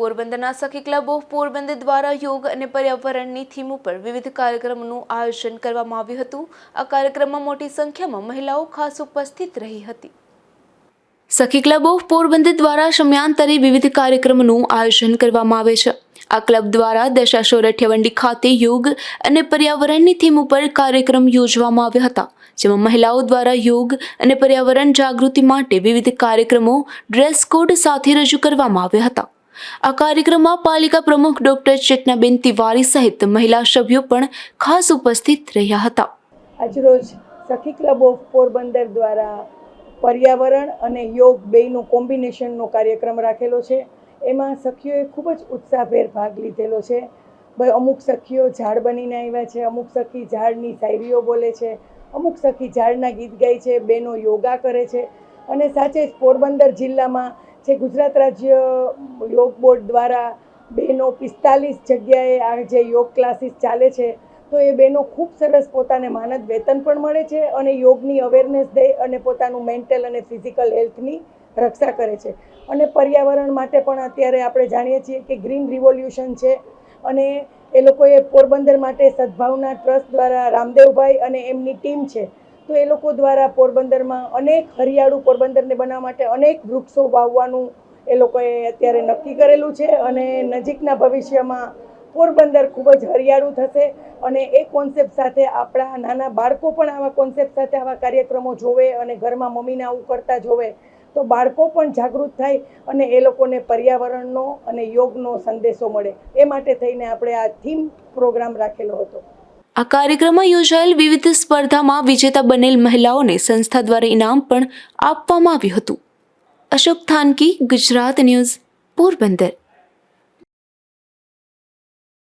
પોરબંદરના સખી club of Porbandar દ્વારા યોગ અને પર્યાવરણની થીમ ઉપર વિવિધ કાર્યક્રમોનું આયોજન કરવામાં આવ્યું હતું. આ કાર્યક્રમમાં મોટી સંખ્યામાં મહિલાઓ ખાસ ઉપસ્થિત રહી હતી. સખી ક્લબ ઓફ પોરબંદર દ્વારા સમયાંતરે વિવિધ કાર્યક્રમનું આયોજન કરવામાં આવે છે. આ ક્લબ દ્વારા દશાશોર અઠ્યાવંડી ખાતે યોગ અને પર્યાવરણની થીમ ઉપર કાર્યક્રમ યોજવામાં આવ્યા હતા. જેમાં મહિલાઓ દ્વારા યોગ અને પર્યાવરણ જાગૃતિ માટે વિવિધ કાર્યક્રમો, ડ્રેસ કોડ સાથે રજૂ કરવામાં આવ્યા હતા. આ કાર્યક્રમમાં પાલિકા પ્રમુખ ડોક્ટર ચેતનાબેન તિવારી સહિત મહિલા સભ્યો પણ ખાસ ઉપસ્થિત રહ્યા હતા. આજરોજ સખી ક્લબ ઓફ પોરબંદર દ્વારા પર્યાવરણ અને યોગ બેયનું કોમ્બિનેશનનો કાર્યક્રમ રાખેલો છે. એમાં સખીઓએ ખૂબ જ ઉત્સાહભેર ભાગ લીધેલો છે. ભાઈ અમુક સખીઓ ઝાડ બનીને આવ્યા છે, અમુક સખી ઝાડની શાયરીઓ બોલે છે, અમુક સખી ઝાડના ગીત ગાય છે, બેનો યોગા કરે છે અને સાચે જ પોરબંદર જિલ્લામાં જે ગુજરાત રાજ્ય યોગ બોર્ડ દ્વારા બહેનો પિસ્તાલીસ જગ્યાએ આ જે યોગ ક્લાસીસ ચાલે છે, તો એ બહેનો ખૂબ સરસ પોતાને માનદ વેતન પણ મળે છે અને યોગની અવેરનેસ દે અને પોતાનું મેન્ટલ અને ફિઝિકલ હેલ્થની રક્ષા કરે છે. અને પર્યાવરણ માટે પણ અત્યારે આપણે જાણીએ છીએ કે ગ્રીન રિવોલ્યુશન છે અને એ લોકોએ પોરબંદર માટે સદભાવના ટ્રસ્ટ દ્વારા રામદેવભાઈ અને એમની ટીમ છે તો એ લોકો દ્વારા પોરબંદરમાં અનેક હરિયાળું પોરબંદરને બનાવવા માટે અનેક વૃક્ષો વાવવાનું એ લોકોએ અત્યારે નક્કી કરેલું છે અને નજીકના ભવિષ્યમાં પોરબંદર ખૂબ જ હરિયાળું થશે અને એ કોન્સેપ્ટ સાથે આપણા નાના બાળકો પણ આવા કોન્સેપ્ટ સાથે આવા કાર્યક્રમો જોવે અને ઘરમાં મમ્મીને આવું કરતા જોવે તો બાળકો પણ જાગૃત થાય અને એ લોકોને પર્યાવરણનો અને યોગનો સંદેશો મળે. એ માટે થઈને આપણે આ થીમ પ્રોગ્રામ રાખેલો હતો. આ કાર્યક્રમમાં યોજાયેલ વિવિધ સ્પર્ધામાં વિજેતા બનેલ મહિલાઓને સંસ્થા દ્વારા ઇનામ પણ આપવામાં આવ્યું હતું. અશોક થાનકી, ગુજરાત ન્યૂઝ, પોરબંદર.